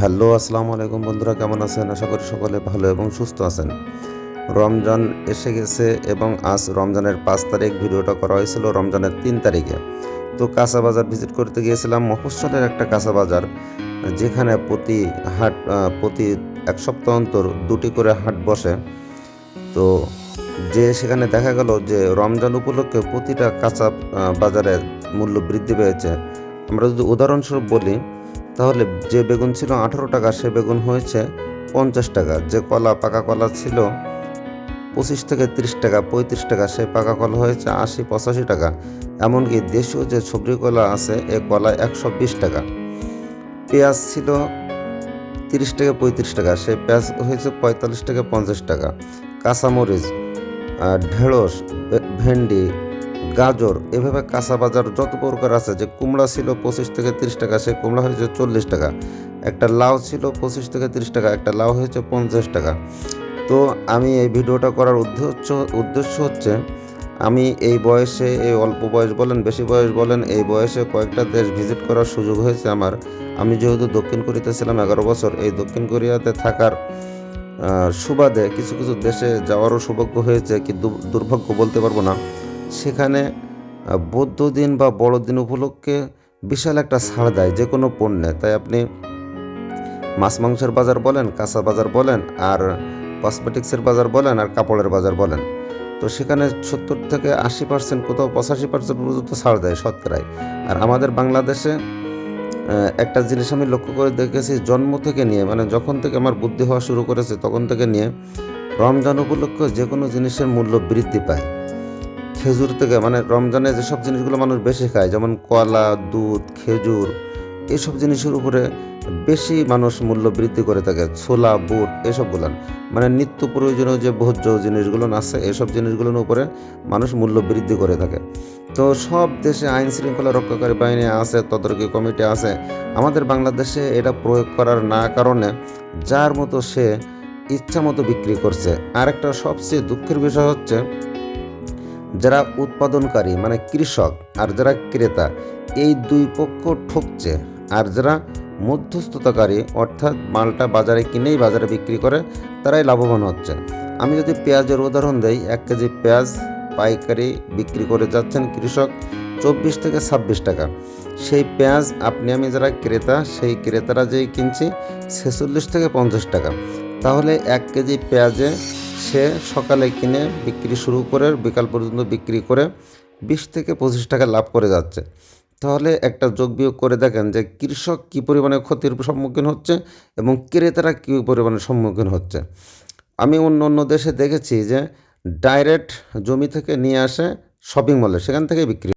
Hello আসসালামু আলাইকুম বন্ধুরা কেমন আছেন? আশা করি সকলে ভালো এবং সুস্থ আছেন। রমজান এসে গেছে এবং আজ রমজানের পাঁচ তারিখ ভিডিওটা করা হয়েছিল রমজানের তিন তারিখে। তো কাঁচা বাজার ভিজিট করতে গিয়েছিলাম মফস্বলের একটা কাঁচা বাজার যেখানে প্রতি হাট প্রতি এক সপ্তাহ অন্তর দুটি করে হাট বসে। তো যে সেখানে দেখা গেল যে রমজান উপলক্ষে প্রতিটা কাঁচা আহ, বাজারে মূল্য বৃদ্ধি পেয়েছে। আমরা যদি উদাহরণস্বরূপ বলি তাহলে যে বেগুন ছিল আঠারো টাকা, সে বেগুন হয়েছে পঞ্চাশ টাকা। যে কলা, পাকা কলা ছিল পঁচিশ থেকে তিরিশ টাকা, পঁয়ত্রিশ টাকা সে পাকা কলা হয়েছে আশি, পঁচাশি টাকা। এমনকি দেশীয় যে সবজি কলা আছে, এ কলা একশো বিশ টাকা। পেঁয়াজ ছিল তিরিশ থেকে পঁয়ত্রিশ টাকা সে পেঁয়াজ হয়েছে পঁয়তাল্লিশ থেকে পঞ্চাশ টাকা। কাঁচামরিচ ঢেঁড়স ভেন্ডি গাজর, এভাবে কাঁচা বাজার যত প্রকার আছে, যে কুমড়া ছিল পঁচিশ থেকে তিরিশ টাকা সে কুমড়া হয়েছে চল্লিশ টাকা। একটা লাউ ছিল পঁচিশ থেকে তিরিশ টাকা, একটা লাউ হয়েছে পঞ্চাশ টাকা। তো আমি এই ভিডিওটা করার উদ্দেশ্য উদ্দেশ্য হচ্ছে, আমি এই বয়সে, এই অল্প বয়স বলেন, বেশি বয়স বলেন, এই বয়সে কয়েকটা দেশ ভিজিট করার সুযোগ হয়েছে আমার। আমি যেহেতু দক্ষিণ কোরিয়াতে ছিলাম এগারো বছর, এই দক্ষিণ কোরিয়াতে থাকার সুবাদে কিছু কিছু দেশে যাওয়ারও সৌভাগ্য হয়েছে কি দুর্ভাগ্য বলতে পারব না। সেখানে বৌদ্ধ দিন বা বড়দিন উপলক্ষে বিশাল একটা ছাড় দেয় যে কোনো পণ্যে। তাই আপনি মাছ মাংসের বাজার বলেন, কাঁচা বাজার বলেন, আর কসমেটিক্সের বাজার বলেন, আর কাপড়ের বাজার বলেন। তো সেখানে সত্তর থেকে আশি পার্সেন্ট কোথাও পঁচাশি পার্সেন্ট পর্যন্ত ছাড় দেয় শতকরায়। আর আমাদের বাংলাদেশে একটা জিনিস আমি লক্ষ্য করে দেখেছি, জন্ম থেকে নিয়ে মানে যখন থেকে আমার বুদ্ধি হওয়া শুরু করেছে, তখন থেকে নিয়ে রমজান উপলক্ষে যে কোনো জিনিসের মূল্য বৃদ্ধি পায়। খেজুর থেকে মানে রমজানে যেসব জিনিসগুলো মানুষ বেশি খায়, যেমন কলা, দুধ, খেজুর, এসব জিনিসের উপরে বেশি মানুষ মূল্য বৃদ্ধি করে থাকে, ছোলা, বুট, এসবগুলো। মানে নিত্য প্রয়োজনীয় যে ভোজ্য জিনিসগুলো আছে, এসব জিনিসগুলোর উপরে মানুষ মূল্য বৃদ্ধি করে থাকে। তো সব দেশে আইন শৃঙ্খলা রক্ষাকারী বাহিনী আছে, তদারকি কমিটি আছে। আমাদের বাংলাদেশে এটা প্রয়োগ করার না কারণে যার মতো সে ইচ্ছা মতো বিক্রি করছে। আর একটা সবচেয়ে দুঃখের বিষয় হচ্ছে যারা উৎপাদনকারী মানে কৃষক আর যারা ক্রেতা, এই দুই পক্ষ ঠকছে। আর যারা মধ্যস্থতাকারী, অর্থাৎ মালটা বাজারে কিনেই বাজারে বিক্রি করে, তারাই লাভবান হচ্ছে। আমি যদি পেঁয়াজের উদাহরণ দেই, এক কেজি পেঁয়াজ পাইকারি বিক্রি করে যাচ্ছেন কৃষক চব্বিশ থেকে ছাব্বিশ টাকা। সেই পেঁয়াজ আপনি, আমি যারা ক্রেতা, সেই ক্রেতারা যেই কিনছি, ছেচল্লিশ থেকে পঞ্চাশ টাকা। তাহলে এক কেজি পেঁয়াজে সে সকালে কিনে বিক্রি শুরু করে বিকাল পর্যন্ত বিক্রি করে বিশ থেকে পঁচিশ টাকা লাভ করে যাচ্ছে। তাহলে একটা যোগ বিয়োগ করে দেখেন যে কৃষক কী পরিমাণে ক্ষতির সম্মুখীন হচ্ছে এবং ক্রেতারা কী পরিমাণে সম্মুখীন হচ্ছে। আমি অন্য অন্য দেশে দেখেছি যে ডাইরেক্ট জমি থেকে নিয়ে আসে শপিং মলে সেখান থেকে বিক্রি